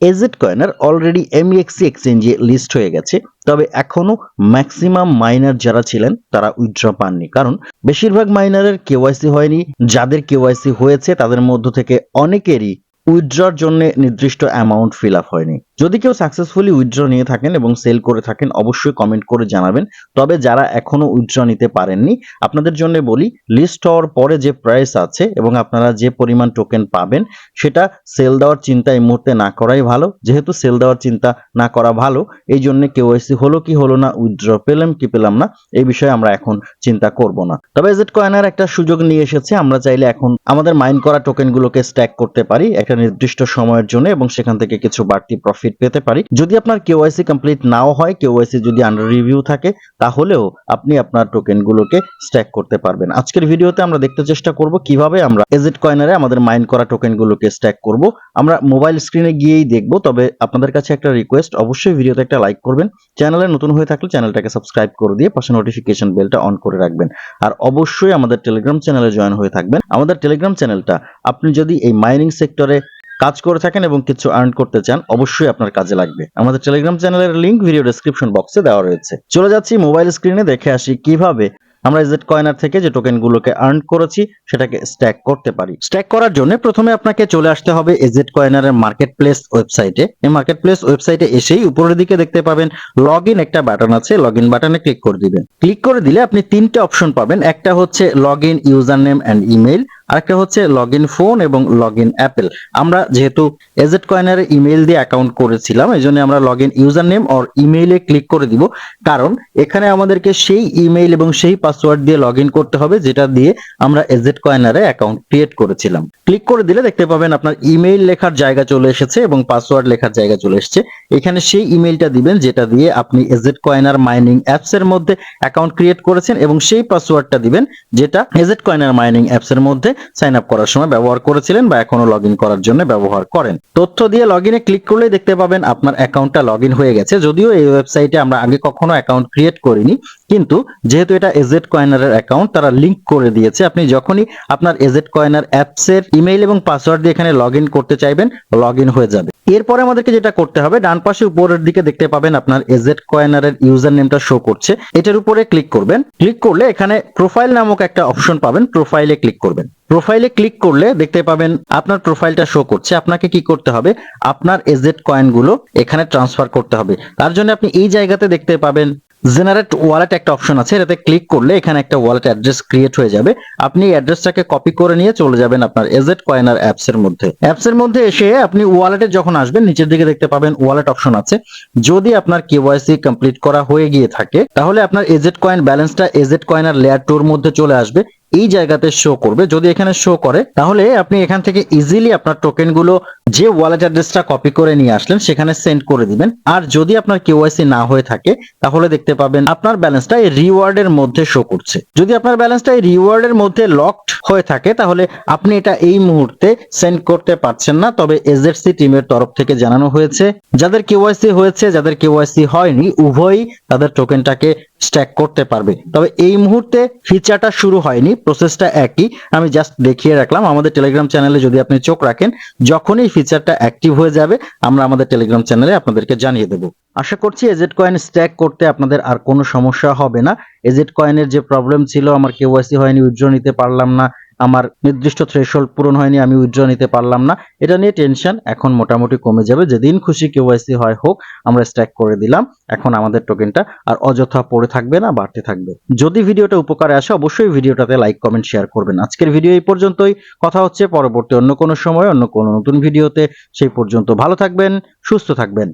AZ কয়েনার already এমইএক্সি এক্সচেঞ্জে list হয়ে গেছে। তবে এখনও ম্যাক্সিমাম মাইনার যারা ছিলেন, তারা উইথড্র পাননি। কারণ বেশিরভাগ মাইনারের কেওয়াইসি হয়নি। যাদের কেওয়াইসি হয়েছে, তাদের মধ্য থেকে অনেকেরই উইথড্রর জন্য নির্দিষ্ট অ্যামাউন্ট ফিল আপ হয়নি। যদি কেউ সাকসেসফুলি উইথড্র নিয়ে থাকেন এবং সেল করে থাকেন, অবশ্যই কমেন্ট করে জানাবেন। তবে যারা এখনও উইথড্র নিতে পারেননি, আপনাদের জন্য বলি লিস্ট হওয়ার পরে যে প্রাইস আছে এবং আপনারা যে পরিমাণ টোকেন পাবেন, সেটা সেল দেওয়ার চিন্তা এই মুহূর্তে না করাই ভালো। যেহেতু সেল দেওয়ার চিন্তা না করা ভালো, এই জন্য কেওয়াইসি হলো কি হলো না উইথড্র পেলাম কি পেলাম না, এই বিষয়ে আমরা এখন চিন্তা করব না। তবে এজেড কয়েনার একটা সুযোগ নিয়ে এসেছে, আমরা চাইলে এখন আমাদের মাইন করা টোকেনগুলোকে স্ট্যাক করতে পারি। একটা নির্দিষ্ট সময়ের জন্য এবং সেখান থেকে কিছু বাড়তি প্রফিট পেতে পারি। যদি আপনার কেওয়াইসি কমপ্লিট নাও হয় কেওয়াইসি যদি আন্ডার রিভিউ থাকে, তাহলেও আপনি আপনার টোকেনগুলোকে স্ট্যাক করতে পারবেন। আজকের ভিডিওতে আমরা দেখতে চেষ্টা করব কীভাবে আমরা এজেড কয়েনারে আমাদের মাইন করা টোকেনগুলোকে স্ট্যাক করব। আমরা মোবাইল স্ক্রিনে গিয়েই দেখব, তবে আপনাদের কাছে একটা রিকোয়েস্ট অবশ্যই ভিডিওতে একটা লাইক করবেন। চ্যানেলে নতুন হয়ে থাকলে চ্যানেলটাকে সাবস্ক্রাইব করে দিয়ে পাশে নোটিফিকেশন বেলটা অন করে রাখবেন। আর অবশ্যই আমাদের টেলিগ্রাম চ্যানেলে জয়েন হয়ে থাকবেন। আমাদের টেলিগ্রাম চ্যানেলটা আপনি যদি এই মাইনিং সেক্টরে কাজ করে থাকেন এবং কিছু আর্ন করতে চান, অবশ্যই আপনার কাজে লাগবে। আমাদের টেলিগ্রাম চ্যানেলের লিঙ্ক ভিডিও ডেসক্রিপশন বক্সে দেওয়া রয়েছে। চলে যাচ্ছি মোবাইল স্ক্রিনে দেখে আসি কীভাবে আমরা এজেড কয়েনার থেকে যে টোকেনগুলোকে আর্ন করেছি, সেটাকে স্ট্যাক করতে পারি। স্ট্যাক করার জন্য প্রথমে আপনাকে চলে আসতে হবে এজেড কয়েনারের মার্কেট প্লেস ওয়েবসাইটে এই মার্কেট প্লেস ওয়েবসাইটে এসেই উপরের দিকে দেখতে পাবেন লগ একটা বাটন আছে লগ বাটনে ক্লিক করে দিবেন। ক্লিক করে দিলে আপনি তিনটে অপশন পাবেন। একটা হচ্ছে log in user name and email আরেকটা হচ্ছে লগ ইন ফোন এবং লগ ইন অ্যাপেল আমরা যেহেতু এজেড কয়েনার ইমেইল দিয়ে অ্যাকাউন্ট করেছিলাম, এই জন্য আমরা log in user name or ইমেইলে ক্লিক করে দিব। কারণ এখানে আমাদেরকে সেই ইমেইল এবং সেই পাসওয়ার্ড দিয়ে লগ করতে হবে, যেটা দিয়ে আমরা এজেড কয়েনারে অ্যাকাউন্ট ক্রিয়েট করেছিলাম। ক্লিক করে দিলে দেখতে পাবেন আপনার ইমেইল লেখার জায়গা চলে এসেছে এবং পাসওয়ার্ড লেখার জায়গা চলে এসেছে। এখানে সেই ইমেইলটা দিবেন, যেটা দিয়ে আপনি এজেড কয়েনার মাইনিং অ্যাপস এর মধ্যে অ্যাকাউন্ট ক্রিয়েট করেছেন এবং সেই পাসওয়ার্ডটা দিবেন, যেটা এজেড কয়েনার মাইনিং অ্যাপস এর মধ্যে সাইন আপ করার সময় ব্যবহার করেছিলেন বা এখনও লগ করার জন্য ব্যবহার করেন। তথ্য দিয়ে লগ ইনে ক্লিক করলেই দেখতে পাবেন আপনার অ্যাকাউন্টটা লগ হয়ে গেছে। যদিও এই ওয়েবসাইটে আমরা আগে কখনো অ্যাকাউন্ট ক্রিয়েট করিনি, কিন্তু যেহেতু এটা এজেড কয়েনারের অ্যাকাউন্ট তারা লিংক করে দিয়েছে। আপনি যখনই আপনার এজেড কয়েনার অ্যাপস এর ইমেইল এবং পাসওয়ার্ড দিয়ে এখানে লগ করতে চাইবেন লগ হয়ে যাবে। এরপরে আমাদেরকে যেটা করতে হবে, ডান পাশে উপরের দিকে দেখতে পাবেন আপনার এজেড কয়েনারের ইউজার নেমটা শো করছে। এটার উপরে ক্লিক করবেন। ক্লিক করলে এখানে প্রোফাইল নামক একটা অপশন পাবেন। প্রোফাইলে ক্লিক করবেন। প্রোফাইলে ক্লিক করলে দেখতে পাবেন আপনার প্রোফাইলটা শো করছে। আপনাকে কি করতে হবে? আপনার এজেড কয়েনগুলো এখানে ট্রান্সফার করতে হবে। তার জন্য আপনি এই জায়গাতে দেখতে পাবেন জেনারেট ওয়ালেট একটা অপশন আছে। এটাতে ক্লিক করলে এখানে একটা ওয়ালেট অ্যাড্রেস ক্রিয়েট হয়ে যাবে। আপনি এই অ্যাড্রেসটাকে কপি করে নিয়ে চলে যাবেন আপনার এজেড কয়েনার অ্যাপস এর মধ্যে। অ্যাপস এর মধ্যে এসে আপনি ওয়ালেটে যখন আসবেন, নিচের দিকে দেখতে পাবেন ওয়ালেট অপশন আছে। যদি আপনার কেওয়াইসি কমপ্লিট করা হয়ে গিয়ে থাকে, তাহলে আপনার এজেড কয়েন ব্যালেন্সটা এজেড কয়েনার লেয়ার টুর মধ্যে চলে আসবে। এই জায়গাতে শো করবে। যদি এখানে শো করে, তাহলে আপনি এখান থেকে ইজিলি আপনার টোকেনগুলো যে ওয়ালেট অ্যাড্রেসটা কপি করে নিয়ে আসলেন, সেখানে সেন্ড করে দিবেন। আর যদি আপনার কেওয়াইসি না হয়ে থাকে, তাহলে দেখতে পাবেন আপনার ব্যালেন্সটা এই রিওয়ার্ডের মধ্যে শো করছে। যদি আপনার ব্যালেন্সটা এই রিওয়ার্ডের মধ্যে লকড হয়ে থাকে, তাহলে আপনি এটা এই মুহূর্তে সেন্ড করতে পারছেন না। তবে এজেডসি টিমের তরফ থেকে জানানো হয়েছে, যাদের কেওয়াইসি হয়েছে, যাদের কেওয়াইসি হয়নি, উভয়ই তাদের টোকেনটাকে স্ট্যাক করতে পারবে। তবে এই মুহূর্তে ফিচারটা শুরু হয়নি প্রসেসটা একই। আমি জাস্ট দেখিয়ে রাখলাম, আমাদের টেলিগ্রাম চ্যানেলে যদি আপনি চোখ রাখেন, যখনই ফিচারটা অ্যাক্টিভ হয়ে যাবে, আমরা আমাদের টেলিগ্রাম চ্যানেলে আপনাদেরকে জানিয়ে দেব। আশা করছি এজেট কয়েন স্ট্যাক করতে আপনাদের আর কোনো সমস্যা হবে না। এজেট কয়েনের যে প্রবলেম ছিল, আমার কেওয়াইসি হয়নি উজ্জ্বল নিতে পারলাম না। আমার নির্দিষ্ট থ্রেশহোল্ড পূরণ হয়নি, আমি উইথড্র নিতে পারলাম না। এটা নিয়ে টেনশন এখন মোটামুটি কমে যাবে। যেদিন খুশি কেওয়াইসি হয় হোক, আমরা স্ট্যাক করে দিলাম। এখন আমাদের টোকেনটা আর অযথা পড়ে থাকবে না, বাড়তে থাকবে। যদি ভিডিওটা উপকারে আসে, অবশ্যই ভিডিওটাতে লাইক কমেন্ট শেয়ার করবেন। আজকের ভিডিও এই পর্যন্তই। কথা হচ্ছে পরবর্তী অন্য কোনো সময়, অন্য কোনো নতুন ভিডিওতে সেই পর্যন্ত ভালো থাকবেন, সুস্থ থাকবেন।